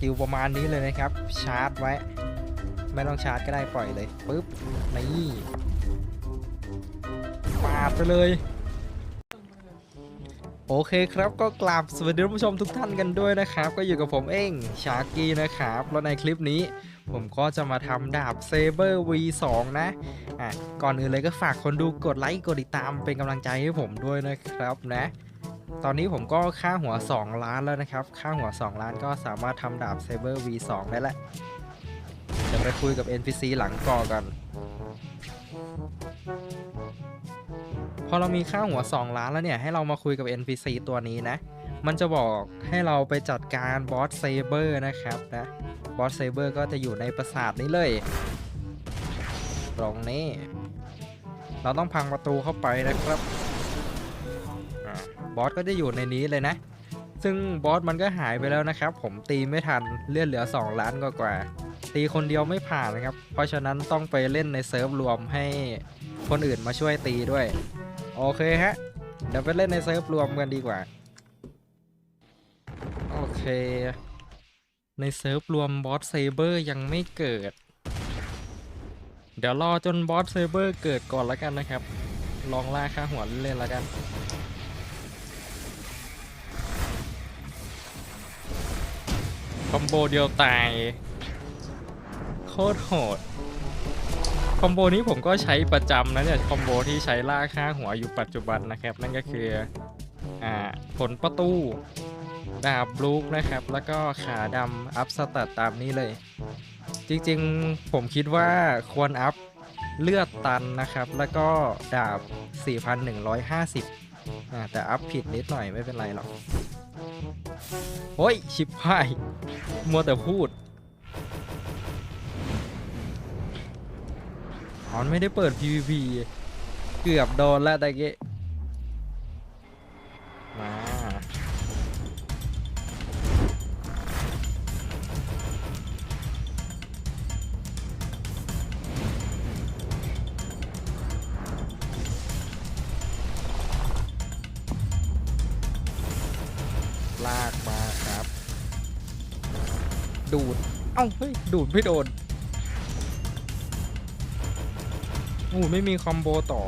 กิลประมาณนี้เลยนะครับ ชาร์จไว้ ไม่ต้องชาร์จก็ได้ปล่อยเลยปุ๊บนี่ปาดไปเลย โอเคครับก็กราบสวัสดีผู้ชมทุกท่านกันด้วยนะครับ ก็อยู่กับผมเองชาร์กี้นะครับ แล้วในคลิปนี้ผมก็จะมาทำดาบเซเบอร์ V2 นะ อะ ก่อนอื่นเลยก็ฝากคนดูกดไลค์ กดติดตามเป็นกำลังใจให้ผมด้วยนะครับนะ ตอนนี้ผมก็ค่าหัว 2 ล้านแล้วนะครับ ค่าหัว 2 ล้านก็สามารถทำดาบเซเบอร์ V2 ได้แล้วเดี๋ยวไปคุยกับ NPC หลังก่อกัน พอเรามีค่าหัว 2 ล้านแล้วเนี่ย ให้เรามาคุยกับ NPC ตัวนี้นะ มันจะบอกให้เราไปจัดการบอสเซเบอร์นะครับนะ บอสเซเบอร์ก็จะอยู่ในปราสาทนี้เลย ตรงนี้ เราต้องพังประตูเข้าไปนะครับ บอสก็จะอยู่ในนี้เลยนะ ซึ่งบอสมันก็หายไปแล้วนะครับ ผมตีไม่ทันเลือดเหลือ 2 ล้านกว่าตีคนเดียวไม่ผ่านนะครับ เพราะฉะนั้นต้องไปเล่นในเซิร์ฟรวมให้คนอื่นมาช่วยตีด้วย โอเคฮะ เดี๋ยวไปเล่นในเซิร์ฟรวมกันดีกว่า โอเค ในเซิร์ฟรวมบอสเซเบอร์ยังไม่เกิด เดี๋ยวรอจนบอสเซเบอร์เกิดก่อนแล้วกันนะครับ ลองล่าค่าหัวเล่นแล้วกัน คอมโบเดียวตายโคตรโหดคอมโบนี้ผมก็ใช้ประจำนะเนี่ยคอมโบที่ใช้ล่าค่าหัวอยู่ปัจจุบันนะครับ นั่นก็คืออ่าผลประตูดาบบลูกนะครับ แล้วก็ขาดำอัพสเตตตามนี้เลย จริงๆผมคิดว่าควรอัพเลือดตันนะครับ แล้วก็ดาบ 4,150อ่าแต่อัพผิดนิดหน่อยไม่เป็นไรหรอก โอ้ย ชิบหาย มัวแต่พูดออมันไม่ได้เปิด PVP เกือบโดนแล้วตะกี้มา ดูด เอ้าเฮ้ยดูดไม่โดนโอ้ไม่มีคอมโบต่อ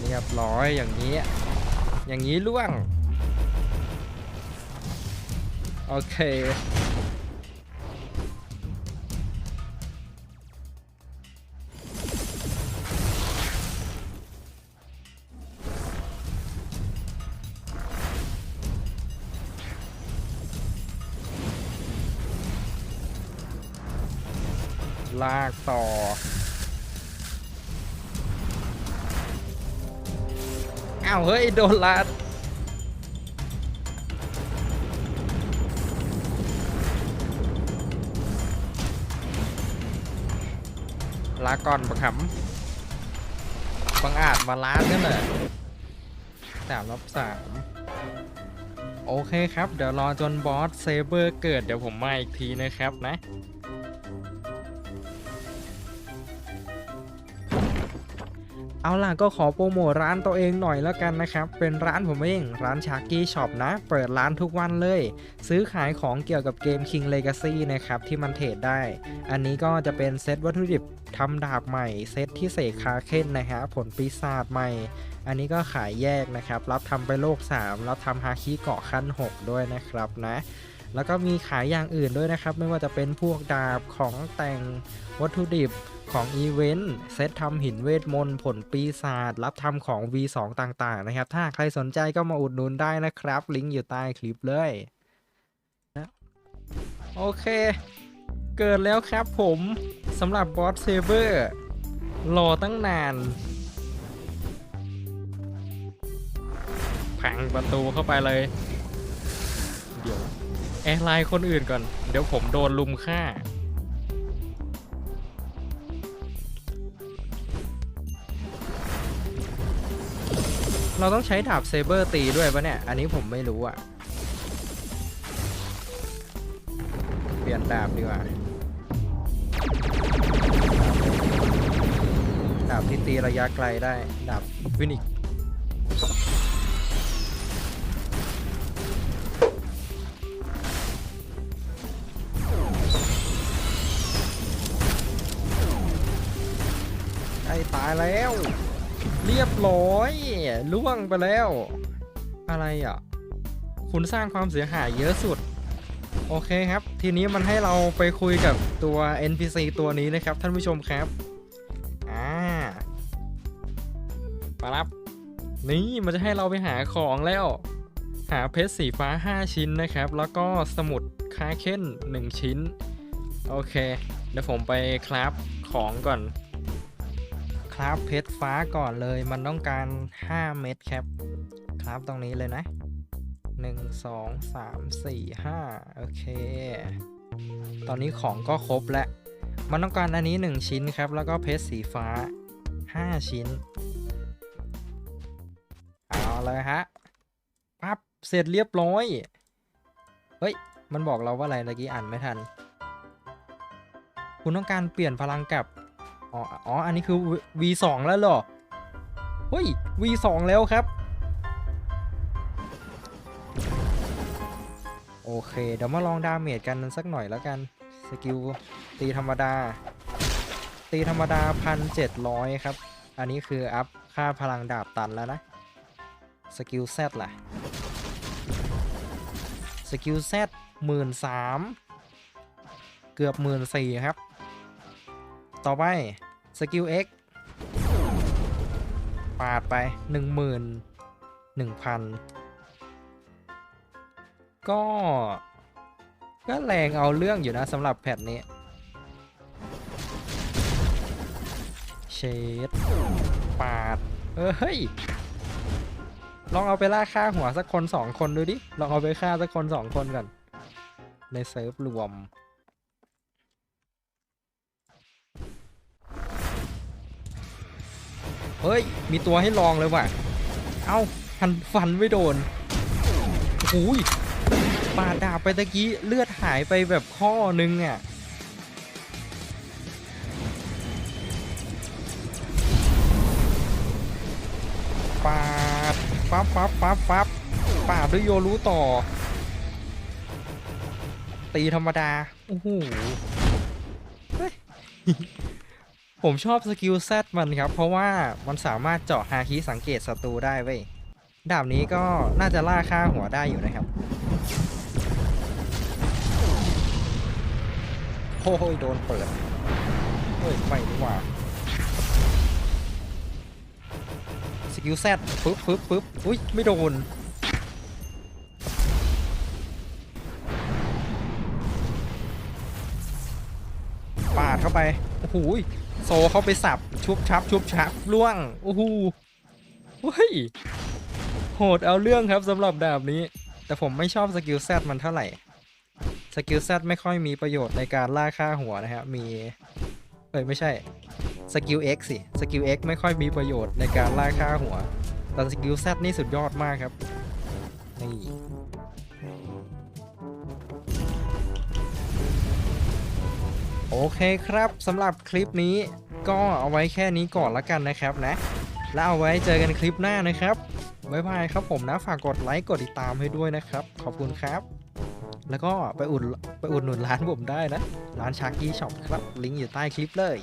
เรียบร้อยอย่างนี้ อย่างนี้ล่วง โอเค ลากต่อ อ้าว เฮ้ย โดนลัดลาก่อนประคำบังอาจมาล้านกันเลยสามรอบสามโอเคครับ เดี๋ยวรอจนบอสเซเบอร์เกิดเดี๋ยวผมมาอีกทีนะครับนะ เอาล่ะก็ขอโปรโมทร้านตัวเองหน่อยแล้วกันนะครับ เป็นร้านผมเอง ร้านชาร์กี้ช็อปนะ เปิดร้านทุกวันเลย ซื้อขายของเกี่ยวกับเกม King Legacy นะครับ ที่มันเทรดได้ อันนี้ก็จะเป็นเซตวัตถุดิบทำดาบใหม่ เซตที่เสกคาเคนนะฮะ ผลปีศาจใหม่ อันนี้ก็ขายแยกนะครับ รับทำไปโลก 3 รับทำฮาคิเกาะขั้น 6 ด้วยนะครับนะแล้วก็มีขายอย่างอื่นด้วยนะครับ ไม่ว่าจะเป็นพวกดาบของแต่งวัตถุดิบ ของอีเวนต์เซตทำหินเวทมนต์ผลปีศาจรับทำของ V2 ต่างๆ นะครับ ถ้าใครสนใจก็มาอุดหนุนได้นะครับ ลิงก์อยู่ใต้คลิปเลยนะโอเค เกิดแล้วครับผมสำหรับบอสเซเบอร์รอตั้งนานพังประตูเข้าไปเลย เดี๋ยว แอร์ไลน์คนอื่นก่อน เดี๋ยวผมโดนลุมฆ่า เราต้องใช้ดาบเซเบอร์ตีด้วยปะเนี่ย อันนี้ผมไม่รู้อะเปลี่ยนดาบดีกว่า ดาบที่ตีระยะไกลได้ ดาบวินิกไอ้ตายแล้ว เรียบร้อยล่วงไปแล้ว อะไรอะ คุณสร้างความเสียหายเยอะสุด โอเคครับ ทีนี้มันให้เราไปคุยกับตัว NPC ตัวนี้นะครับ ท่านผู้ชมครับ อ่ามารับ นี่มันจะให้เราไปหาของแล้ว หาเพชรสีฟ้า 5 ชิ้นนะครับ แล้วก็สมุดคาเค้น1 ชิ้น โอเค เดี๋ยวผมไปคราฟของก่อน คราฟเพชรฟ้าก่อนเลย มันต้องการ 5 เม็ดครับคราฟตรงนี้เลยนะ 1 2 3 4 5 โอเค ตอนนี้ของก็ครบแล้ว มันต้องการอันนี้ 1 ชิ้นครับ แล้วก็เพชรสีฟ้า 5 ชิ้น เอาเลยฮะ ปั๊บ เสร็จเรียบร้อย เฮ้ย มันบอกเราว่าอะไรเมื่อกี้อ่านไม่ทัน คุณต้องการเปลี่ยนพลังกับ อ๋ออ๋ออันนี้คือ V2 แล้วเหรอเฮ้ย V2 แล้วครับ โอเค เดี๋ยวมาลองดาเมจกันสักหน่อยแล้วกัน สกิลตีธรรมดา ตีธรรมดาพันเจ็ดร้อยครับ อันนี้คืออัพค่าพลังดาบตันแล้วนะ สกิล Z ล่ะ สกิล Z หมื่นสามเกือบหมื่นสี่ครับ ต่อไป สกิล X ปาดไปหนึ่งหมื่นหนึ่งพันก็ ก็แรงเอาเรื่องอยู่นะสำหรับแพทนี้ เชดปาด เออเฮ้ย ลองเอาไปล่าฆ่าหัวสักคนสองคนดูดิ ลองเอาไปฆ่าสักคนสองคนก่อน ในเซิร์ฟรวม เฮ้ย มีตัวให้ลองเลยว่ะ เอ้าหันฟันไม่โดนโอ้ยปาดาบไปตะกี้เลือดหายไปแบบข้อนึงอะปาดปั๊บปั๊บปั๊บปั๊บปาดด้วยโยรู้ต่อ ตีธรรมดา โอ้โห ผมชอบสกิลแซดมันครับ เพราะว่ามันสามารถเจาะฮาคิสังเกตศัตรูได้เว้ย ดาบนี้ก็น่าจะล่าค่าหัวได้อยู่นะครับ โอ้ยโดนเปิดเฮ้ยไม่ดีกว่า สกิลแซดปึ๊บปึ๊บปึ๊บอุ้ยไม่โดน ปาดเข้าไป โอ้โหโซเข้าไปสับ ชุบชับ ชุบชับล่วง โอ้โหเฮ้ย โหดเอาเรื่องครับสำหรับดาบนี้ แต่ผมไม่ชอบสกิลแซดมันเท่าไหร่ สกิลแซดไม่ค่อยมีประโยชน์ในการล่าค่าหัวนะฮะมี เอ้ยไม่ใช่ สกิล X สิ สกิล X ไม่ค่อยมีประโยชน์ในการล่าค่าหัว แต่สกิล Z นี่สุดยอดมากครับ นี่ โอเคครับสำหรับคลิปนี้ก็เอาไว้แค่นี้ก่อนละกันนะครับนะ แล้วเอาไว้เจอกันคลิปหน้านะครับบ๊ายบายครับผมนะฝากกดไลค์กดติดตามให้ด้วยนะครับ ขอบคุณครับ แล้วก็ไปอุดไปอุดหนุนร้านผมได้นะ ร้านชาร์กี้ช็อปครับ ลิงก์อยู่ใต้คลิปเลย